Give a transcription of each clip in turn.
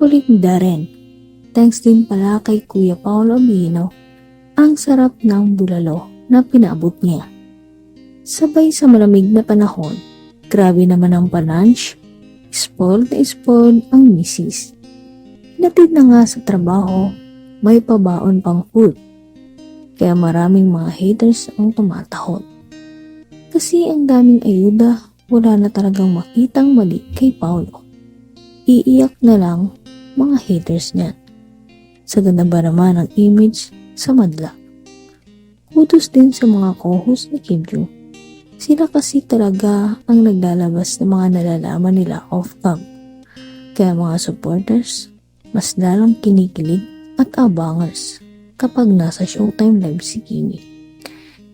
Napulinda rin. Thanks din pala kay Kuya Paolo Abino ang sarap ng bulalo na pinaabot niya. Sabay sa malamig na panahon, grabe naman ang panunch. Spoiled na spoiled ang misis. Hinatid na nga sa trabaho, may pabaon pang food. Kaya maraming mga haters ang tumatahol. Kasi ang daming ayuda, wala na talagang makitang mali kay Paolo. Iiyak na lang mga haters niya. Sa ganda ba naman ang image sa madla. Kudos din sa mga co-host ni Kim Jong. Sila kasi talaga ang naglalabas ng mga nalalaman nila off-cam. Kaya mga supporters, mas lalang kinikilig at abangers kapag nasa Showtime Live si Kimi.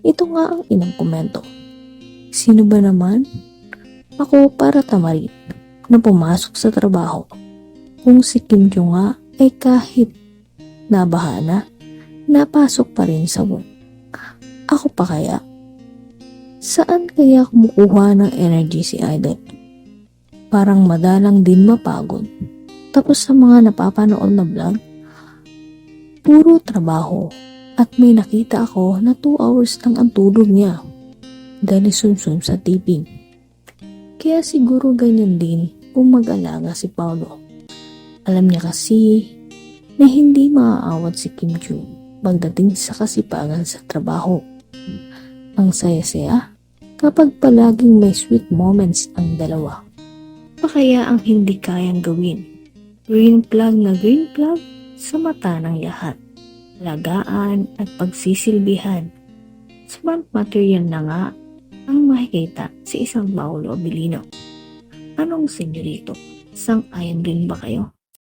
Ito nga ang inang komento. Sino ba naman? Ako para tamarin na pumasok sa trabaho. Kung si Kim Jong nga ay kahit nabaha na, napasok pa rin sa work. Ako pa kaya? Saan kaya kumukuha ng energy si Idol? Parang madalang din mapagod. Tapos sa mga napapanood na vlog, puro trabaho. At may nakita ako na 2 hours lang ang tulog niya. Dahil sumsum sa tiping. Kaya siguro ganyan din kung mag-alaga si Paulo. Alam niya kasi na hindi maaawat si Kim Joo pagdating sa kasipagan sa trabaho. Ang saya-saya kapag palaging may sweet moments ang dalawa. Pa kaya ang hindi kayang gawin? Green plug na green plug sa mata ng lahat. Lagaan at pagsisilbihan. Smart material na nga ang makikita sa isang Paolo Abilino. Anong senyorito? Sang-ayon din ba kayo?